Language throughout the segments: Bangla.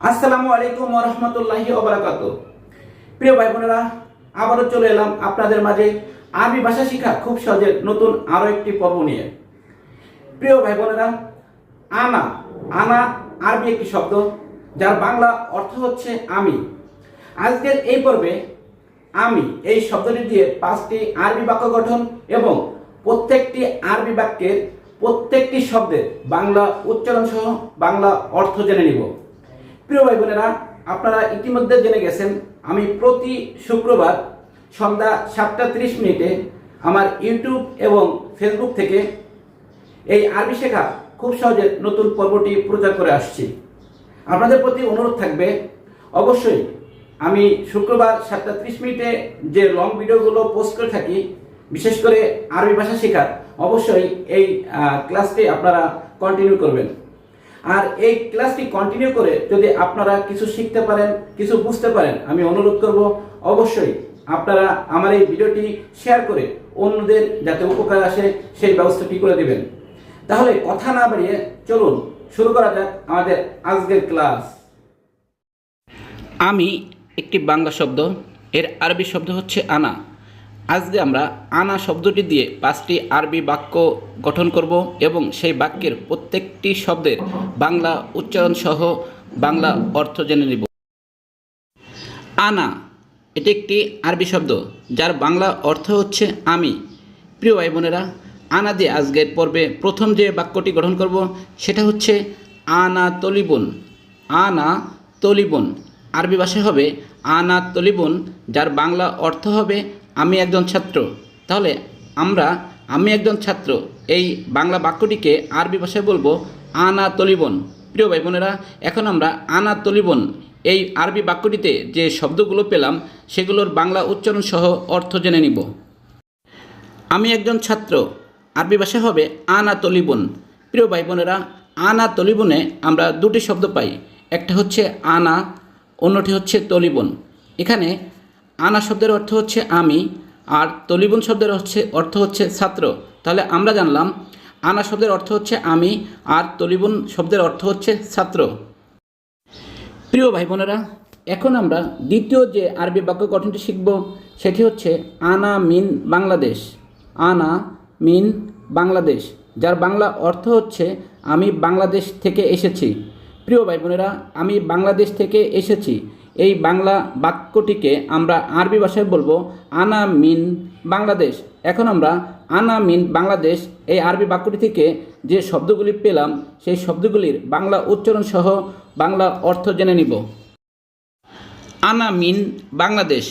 আসসালামু আলাইকুম রহমতুল্লাহি ওবরাকাত প্রিয় ভাই বোনেরা আবারও চলে এলাম আপনাদের মাঝে আরবি ভাষা শেখা খুব সহজে নতুন আরও একটি পর্ব নিয়ে। প্রিয় ভাই বোনেরা আনা আনা আরবি একটি শব্দ, যার বাংলা অর্থ হচ্ছে আমি। আজকের এই পর্বে আমি এই শব্দটি দিয়ে পাঁচটি আরবি বাক্য গঠন এবং প্রত্যেকটি আরবি বাক্যের প্রত্যেকটি শব্দের বাংলা উচ্চারণ সহ বাংলা অর্থ জেনে নিব। প্রিয় ভাই বোনেরা আপনারা ইতিমধ্যে জেনে গেছেন, আমি প্রতি শুক্রবার সন্ধ্যা সাতটা তিরিশ মিনিটে আমার ইউটিউব এবং ফেসবুক থেকে এই আরবি শেখা খুব সহজে নতুন পর্বটি প্রচার করে আসছি। আপনাদের প্রতি অনুরোধ থাকবে, অবশ্যই আমি শুক্রবার সাতটা ত্রিশ মিনিটে যে লং ভিডিওগুলো পোস্ট করে থাকি, বিশেষ করে আরবি ভাষা শেখার অবশ্যই এই ক্লাসটি আপনারা কন্টিনিউ করবেন। আর এই ক্লাসটি কন্টিনিউ করে যদি আপনারা কিছু শিখতে পারেন, কিছু বুঝতে পারেন, আমি অনুরোধ করব অবশ্যই আপনারা আমার এই ভিডিওটি শেয়ার করে অন্যদের যাতে উপকার আসে সেই ব্যবস্থাটি করে দেবেন। তাহলে কথা না বাড়িয়ে চলুন, শুরু করা যাক আমাদের আজকের ক্লাস। আমি একটি বাংলা শব্দ, এর আরবি শব্দ হচ্ছে আনা। আজকে আমরা আনা শব্দটি দিয়ে পাঁচটি আরবি বাক্য গঠন করব এবং সেই বাক্যের প্রত্যেকটি শব্দের বাংলা উচ্চারণ সহ বাংলা অর্থ জেনে নেব। আনা, এটি একটি আরবি শব্দ যার বাংলা অর্থ হচ্ছে আমি। প্রিয় ভাই বোনেরা, আনা দিয়ে আজকের পর্বে প্রথম যে বাক্যটি গঠন করব সেটা হচ্ছে আনা তলিবন। আনা তলিবন। আরবি ভাষায় হবে আনা তলিবন, যার বাংলা অর্থ হবে আমি একজন ছাত্র। তাহলে আমরা, আমি একজন ছাত্র, এই বাংলা বাক্যটিকে আরবি ভাষায় বলব আনা তলিবন প্রিয় ভাই বোনেরা, এখন আমরা আনা তলিবন এই আরবি বাক্যটিতে যে শব্দগুলো পেলাম, সেগুলোর বাংলা উচ্চারণ সহ অর্থ জেনে নিব। আমি একজন ছাত্র, আরবি ভাষায় হবে আনা তলিবন প্রিয় ভাই বোনেরা আনা তলিবনে আমরা দুটি শব্দ পাই। একটা হচ্ছে আনা, অন্যটি হচ্ছে তলিবন। এখানে আনা শব্দের অর্থ হচ্ছে আমি, আর তলিবন শব্দের হচ্ছে, অর্থ হচ্ছে ছাত্র। তাহলে আমরা জানলাম, আনা শব্দের অর্থ হচ্ছে আমি, আর তলিবন শব্দের অর্থ হচ্ছে ছাত্র। প্রিয় ভাই বোনেরা এখন আমরা দ্বিতীয় যে আরবি বাক্য গঠনটি শিখব, সেটি হচ্ছে আনা মিন বাংলাদেশ। আনা মিন বাংলাদেশ, যার বাংলা অর্থ হচ্ছে, আমি বাংলাদেশ থেকে এসেছি। প্রিয় ভাই বোনেরা আমি বাংলাদেশ থেকে এসেছি। এই বাংলা বাক্যটিকে আমরা আরবি ভাষায় বলব আনা মিন বাংলাদেশ। এখন আমরা আনা মিন বাংলাদেশ এই আরবি বাক্যটি থেকে যে শব্দগুলি পেলাম, সেই শব্দগুলির বাংলা উচ্চারণ সহ বাংলা অর্থ জেনে নিব। আনা মিন বাংলাদেশ।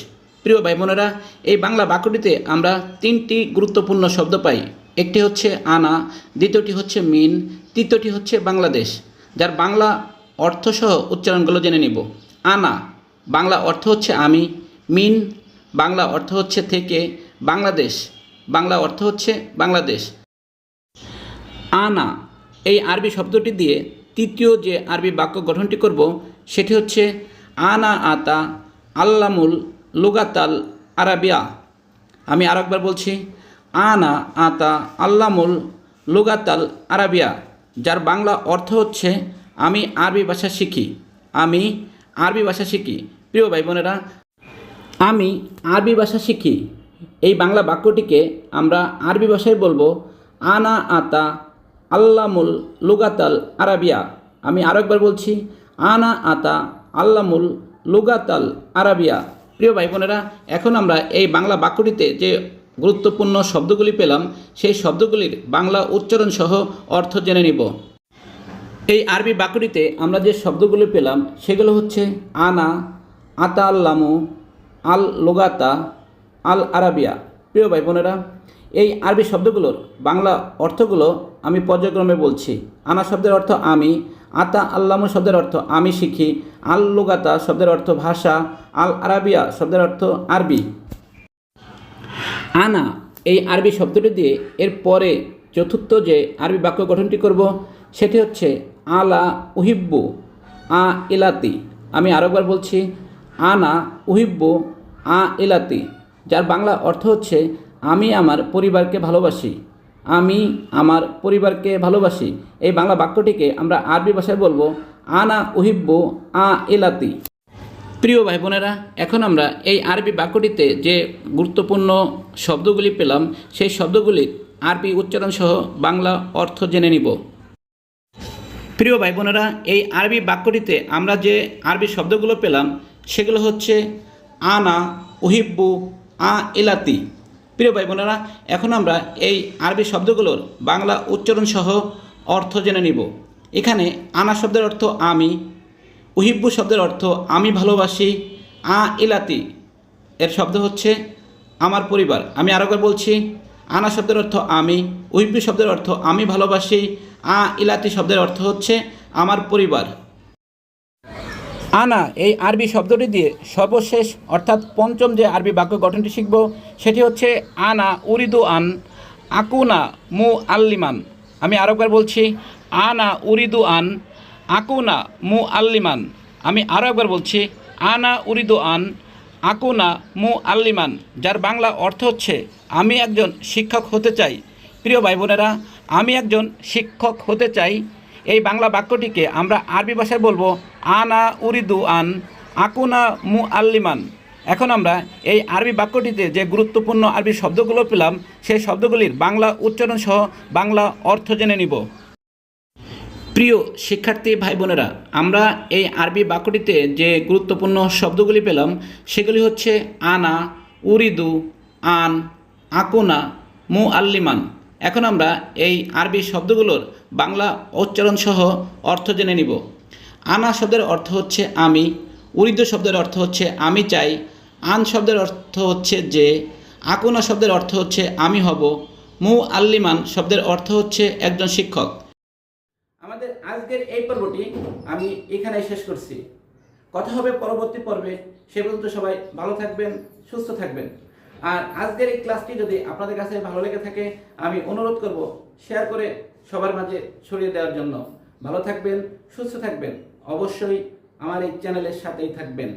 প্রিয় ভাই বোনেরা এই বাংলা বাক্যটিতে আমরা তিনটি গুরুত্বপূর্ণ শব্দ পাই। একটি হচ্ছে আনা, দ্বিতীয়টি হচ্ছে মিন, তৃতীয়টি হচ্ছে বাংলাদেশ, যার বাংলা অর্থসহ উচ্চারণগুলো জেনে নিব। আনা বাংলা অর্থ হচ্ছে আমি, মিন, বাংলা অর্থ হচ্ছে থেকে, বাংলাদেশ, বাংলা অর্থ হচ্ছে বাংলাদেশ। আনা, এই আরবি শব্দটি দিয়ে তৃতীয় যে আরবি বাক্য গঠনটি করব, সেটি হচ্ছে আনা আতা আল্লামুল লুগাতাল আরাবিয়া। আমি আর একবার বলছি, আনা আতা আল্লামুল লুগাতাল আরাবিয়া, যার বাংলা অর্থ হচ্ছে আমি আরবি ভাষা শিখি, আমি আরবি ভাষা শিখি। প্রিয় ভাই বোনেরা আমি আরবি ভাষা শিখি। এই বাংলা বাক্যটিকে আমরা আরবি ভাষায় বলব, আনা আতা আল্লামুল লুগাতাল আরাবিয়া। আমি আরও একবার বলছি, আনা আতা আল্লামুল লুগাতাল আরাবিয়া। প্রিয় ভাই বোনেরা এখন আমরা এই বাংলা বাক্যটিতে যে গুরুত্বপূর্ণ শব্দগুলি পেলাম, সেই শব্দগুলির বাংলা উচ্চারণ সহ অর্থ জেনে নিব। এই আরবি বাক্যটিতে আমরা যে শব্দগুলি পেলাম, সেগুলো হচ্ছে আনা আতা আল্লামু আল লোগাতা আল আরাবিয়া। প্রিয় ভাই বোনেরা এই আরবি শব্দগুলোর বাংলা অর্থগুলো আমি পর্যায়ক্রমে বলছি। আনা শব্দের অর্থ আমি আতা আল্লামু শব্দের অর্থ আমি শিখি, আল লোগাতা শব্দের অর্থ ভাষা, আল আরাবিয়া শব্দের অর্থ আরবি। আনা, এই আরবি শব্দটি দিয়ে এর পরে চতুর্থ যে আরবি বাক্য গঠনটি করব, সেটি হচ্ছে আলা উহিব্বু, আ ইলাতি। আমি আরেকবার বলছি আনা উহিব্বু আ ইলাতি, যার বাংলা অর্থ হচ্ছে, আমি আমার পরিবারকে ভালোবাসি, আমি আমার পরিবারকে ভালোবাসি। এই বাংলা বাক্যটিকে আমরা আরবি ভাষায় বলব, আনা উহিব্বু আ এলাতি প্রিয় ভাই বোনেরা এখন আমরা এই আরবি বাক্যটিতে যে গুরুত্বপূর্ণ শব্দগুলি পেলাম, সেই শব্দগুলির আরবি উচ্চারণ সহ বাংলা অর্থ জেনে নিব। প্রিয় ভাই বোনেরা এই আরবি বাক্যটিতে আমরা যে আরবি শব্দগুলো পেলাম সেগুলো হচ্ছে আনা, উহিব্বু, আ এলাতি প্রিয় ভাই বোনেরা এখন আমরা এই আরবি শব্দগুলোর বাংলা উচ্চারণ সহ অর্থ জেনে নিব। এখানে আনা শব্দের অর্থ আমি, উহিব্বু শব্দের অর্থ আমি ভালোবাসি, আ, ইলাতি। এর শব্দ হচ্ছে আমার পরিবার। আমি আরও বলছি, আনা শব্দের অর্থ আমি, উহিব্বু শব্দের অর্থ আমি ভালোবাসি, আ, ইলাতি শব্দের অর্থ হচ্ছে আমার পরিবার। আনা, এই আরবি শব্দটি দিয়ে সর্বশেষ, অর্থাৎ পঞ্চম যে আরবি বাক্য গঠনটি শিখব, সেটি হচ্ছে আনা উরিদু আন, আকুনা মু আল্লিমান। আমি আরও একবার বলছি, আনা উরিদু আন, আকুনা মু আল্লিমান। আমি আরও একবার বলছি, আনা উরিদু আন, আকুনা মু আল্লিমান, যার বাংলা অর্থ হচ্ছে, আমি একজন শিক্ষক হতে চাই। প্রিয় ভাই বোনেরা আমি একজন শিক্ষক হতে চাই। এই বাংলা বাক্যটিকে আমরা আরবি ভাষায় বলব আনা উরিদু আন আকুনা মু আল্লিমান এখন আমরা এই আরবি বাক্যটিতে যে গুরুত্বপূর্ণ আরবি শব্দগুলো পেলাম, সেই শব্দগুলির বাংলা উচ্চারণ সহ বাংলা অর্থ জেনে নিব। প্রিয় শিক্ষার্থী ভাই বোনেরা আমরা এই আরবি বাক্যটিতে যে গুরুত্বপূর্ণ শব্দগুলি পেলাম, সেগুলি হচ্ছে আনা, উরিদু, আন, আকুনা মু আল্লিমান এখন আমরা এই আরবি শব্দগুলোর বাংলা উচ্চারণ সহ অর্থ জেনে নিব। আনা শব্দের অর্থ হচ্ছে আমি উরিদু শব্দের অর্থ হচ্ছে আমি চাই, আন শব্দের অর্থ হচ্ছে যে, আকুনা শব্দের অর্থ হচ্ছে আমি হব, মু আল্লিমান শব্দের অর্থ হচ্ছে একজন শিক্ষক। আমাদের আজকের এই পর্বটি আমি এখানে শেষ করছি। কথা হবে পরবর্তী পর্বে। সে পর্যন্ত সবাই ভালো থাকবেন, সুস্থ থাকবেন। আর আজকের এই ক্লাসটি যদি আপনাদের কাছে ভালো লেগে থাকে, আমি অনুরোধ করব শেয়ার করে সবার মাঝে ছড়িয়ে দেওয়ার জন্য। ভালো থাকবেন, সুস্থ থাকবেন। অবশ্যই আমার এই চ্যানেলের সাথেই থাকবেন।